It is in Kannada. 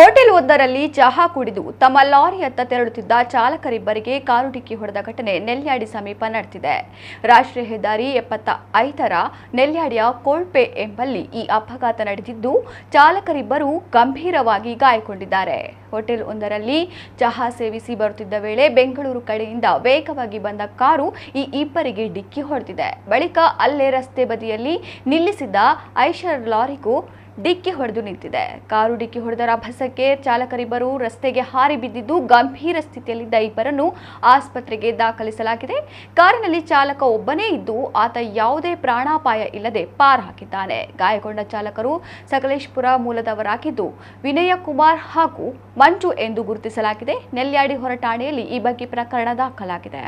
ಹೋಟೆಲ್ ಒಂದರಲ್ಲಿ ಚಹಾ ಕುಡಿದು ತಮ್ಮ ಲಾರಿಯತ್ತ ತೆರಳುತ್ತಿದ್ದ ಚಾಲಕರಿಬ್ಬರಿಗೆ ಕಾರು ಡಿಕ್ಕಿ ಹೊಡೆದ ಘಟನೆ ನೆಲ್ಯಾಡಿ ಸಮೀಪ ನಡೆದಿದೆ. ರಾಷ್ಟ್ರೀಯ ಹೆದ್ದಾರಿ ಎಪ್ಪತ್ತ ಐದರ ನೆಲ್ಯಾಡಿಯ ಕೋಳ್ಪೆ ಎಂಬಲ್ಲಿ ಈ ಅಪಘಾತ ನಡೆದಿದ್ದು, ಚಾಲಕರಿಬ್ಬರು ಗಂಭೀರವಾಗಿ ಗಾಯಗೊಂಡಿದ್ದಾರೆ. ಹೋಟೆಲ್ ಒಂದರಲ್ಲಿ ಚಹಾ ಸೇವಿಸಿ ಬರುತ್ತಿದ್ದ ವೇಳೆ ಬೆಂಗಳೂರು ಕಡೆಯಿಂದ ವೇಗವಾಗಿ ಬಂದ ಕಾರು ಈ ಇಬ್ಬರಿಗೆ ಡಿಕ್ಕಿ ಹೊಡೆದಿದೆ. ಬಳಿಕ ಅಲ್ಲೇ ರಸ್ತೆ ಬದಿಯಲ್ಲಿ ನಿಲ್ಲಿಸಿದ್ದ ಐಷರ್ ಲಾರಿಗೂ ಡಿಕ್ಕಿ ಹೊಡೆದು ನಿಂತಿದೆ. ಕಾರು ಡಿಕ್ಕಿ ಹೊಡೆದ ರಭಸಕ್ಕೆ ಚಾಲಕರಿಬ್ಬರು ರಸ್ತೆಗೆ ಹಾರಿ ಬಿದ್ದಿದ್ದು ಗಂಭೀರ ಸ್ಥಿತಿಯಲ್ಲಿದ್ದ ಇಬ್ಬರನ್ನು ಆಸ್ಪತ್ರೆಗೆ ದಾಖಲಿಸಲಾಗಿದೆ. ಕಾರಿನಲ್ಲಿ ಚಾಲಕ ಒಬ್ಬನೇ ಇದ್ದು ಆತ ಯಾವುದೇ ಪ್ರಾಣಾಪಾಯ ಇಲ್ಲದೆ ಪಾರ್ ಹಾಕಿದ್ದಾನೆ. ಗಾಯಗೊಂಡ ಚಾಲಕರು ಸಕಲೇಶ್ಪುರ ಮೂಲದವರಾಗಿದ್ದು, ವಿನಯ ಕುಮಾರ್ ಹಾಗೂ ಮಂಜು ಎಂದು ಗುರುತಿಸಲಾಗಿದೆ. ನೆಲ್ಯಾಡಿ ಹೊರ ಠಾಣೆಯಲ್ಲಿ ಈ ಬಗ್ಗೆ ಪ್ರಕರಣ ದಾಖಲಾಗಿದೆ.